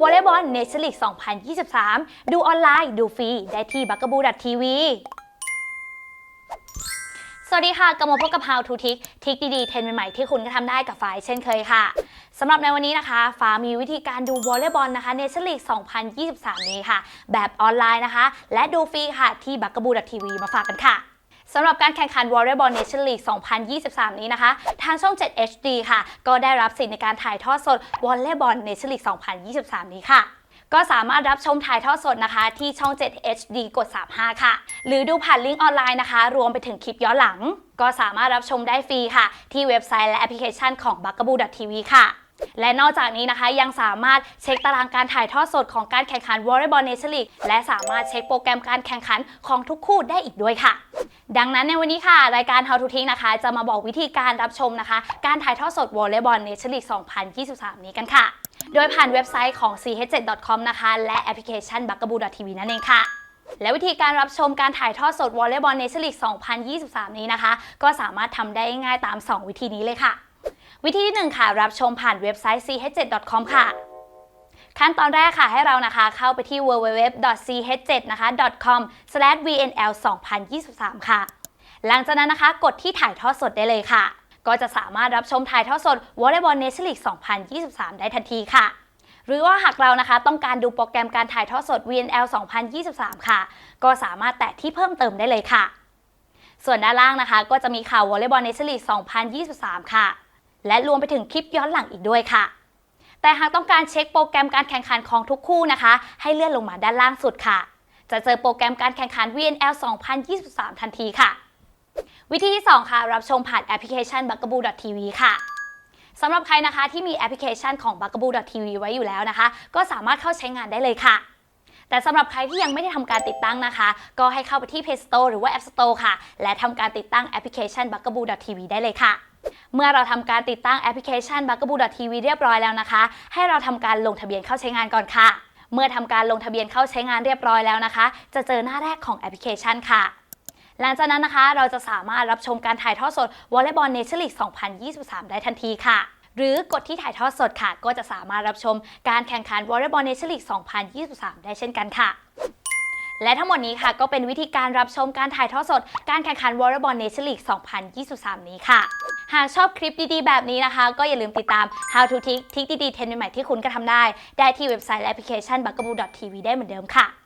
วอลเลย์บอลเนชั่นลีก 2023 ดูออนไลน์ ดูฟรี ได้ที่บักกบูดัตทีวีสวัสดีค่ะกลับมาพบกับ How to Tick ทิกดีๆ เทรนใหม่ๆ ที่คุณก็ทำได้กับฝ่ายเช่นเคยค่ะสำหรับในวันนี้นะคะ ฟ้ามีวิธีการดูวอลเลย์บอลนะคะเนชั่นลีก 2023 นี้ค่ะ แบบออนไลน์นะคะ และดูฟรีค่ะที่บักกบูดัตทีวีมาฝากกันค่ะ สำหรับการแข่งขันวอลเลย์บอลเนชั่นลีก 2023 นี้นะคะ ทางช่อง 7 HD ค่ะ ก็ได้รับสิทธิ์ในการถ่ายทอดสดวอลเลย์บอลเนชั่นลีก 2023 นี้ค่ะก็สามารถรับชมถ่ายทอดสดนะคะ ที่ช่อง 7 HD กด 35 ค่ะ หรือดูผ่านลิงก์ออนไลน์นะคะ รวมไปถึงคลิปย้อนหลัง ก็สามารถรับชมได้ฟรีค่ะ ที่เว็บไซต์และแอปพลิเคชันของ b u g a b o o TV ค่ะ และนอกจากนี้นะคะยังสามารถเช็คตารางการถ่ายทอดสดของการแข่งขันวอลเลย์บอลเนชั่นลีกและสามารถเช็คโปรแกรมการแข่งขันของทุกคู่ได้อีกด้วยค่ะ ดังนั้นในวันนี้ค่ะ รายการ How to Think นะคะ จะมาบอกวิธีการรับชมนะคะ การถ่ายทอดสดวอลเลย์บอลเนชั่นลีก 2023 นี้กันค่ะ โดยผ่านเว็บไซต์ของ ch7.com นะคะ และแอปพลิเคชัน b u g a b o o TV นั่นเองค่ะและวิธีการรับชมการถ่ายทอดสดวอลเลย์บอลเนชั่นลีก 2023 นี้นะคะ ก็สามารถทำได้ง่ายตาม 2 วิธีนี้เลยค่ะ วิธีที่ 1 ค่ะ รับชมผ่านเว็บไซต์ ch7.com ค่ะ ขั้นตอนแรกค่ะให้เรานะคะเข้าไปที่ www.ch7 นะคะ com/vnl2023 ค่ะ หลังจากนั้นนะคะกดที่ถ่ายทอดสดได้เลยค่ะ ก็จะสามารถรับชมถ่ายทอดสดวอลเลย์บอลเนชั่นลีก2023 ได้ทันทีค่ะ หรือว่าหากเรานะคะต้องการดูโปรแกรมการถ่ายทอดสด VNL 2023 ค่ะ ก็สามารถแตะที่เพิ่มเติมได้เลยค่ะ ส่วนด้านล่างนะคะ ก็จะมีข่าววอลเลย์บอลเนชั่นลีก2023 ค่ะ และรวมไปถึงคลิปย้อนหลังอีกด้วยค่ะ แต่หากต้องการเช็คโปรแกรมการแข่งขันของทุกคู่นะคะ ให้เลื่อนลงมาด้านล่างสุดค่ะ จะเจอโปรแกรมการแข่งขัน VNL 2023 ทันทีค่ะ วิธีที่ 2 ค่ะ รับชมผ่านแอปพลิเคชัน b u g a b o o TV ค่ะสำหรับใครนะคะที่มีแอปพลิเคชันของ b u g a b o o TV ไว้อยู่แล้วนะคะ ก็สามารถเข้าใช้งานได้เลยค่ะแต่สำหรับใครที่ยังไม่ได้ทำการติดตั้งนะคะ ก็ให้เข้าไปที่ Play Store หรือว่า App Store ค่ะ และทำการติดตั้งแอปพลิเคชัน b u g a b o o TV ได้เลยค่ะ เมื่อเราทำการติดตั้งแอปพลิเคชัน b u g a b o o TV เรียบร้อยแล้วนะคะ ให้เราทำการลงทะเบียนเข้าใช้งานก่อนค่ะ เมื่อทำการลงทะเบียนเข้าใช้งานเรียบร้อยแล้วนะคะ จะเจอหน้าแรกของแอปพลิเคชันค่ะหลังจากนั้นนะคะ เราจะสามารถรับชมการถ่ายทอดสดวอลเลย์บอลเนชั่นลีก 2023 ได้ทันทีค่ะ หรือกดที่ถ่ายทอดสดค่ะ ก็จะสามารถรับชมการแข่งขันวอลเลย์บอลเนชั่นลีก 2023 ได้เช่นกันค่ะ และทั้งหมดนี้ค่ะก็เป็นวิธีการรับชมการถ่ายทอดสด การแข่งขันวอลเลย์บอลเนชั่นลีก 2023 นี้ค่ะ หากชอบคลิปดีๆ แบบนี้นะคะ ก็อย่าลืมติดตาม How to Tick ทิกดีๆเทรนด์ใหม่ๆที่คุณก็ทำได้ ได้ที่เว็บไซต์และแอปพลิเคชัน b u g a b o o TV ได้เหมือนเดิมค่ะ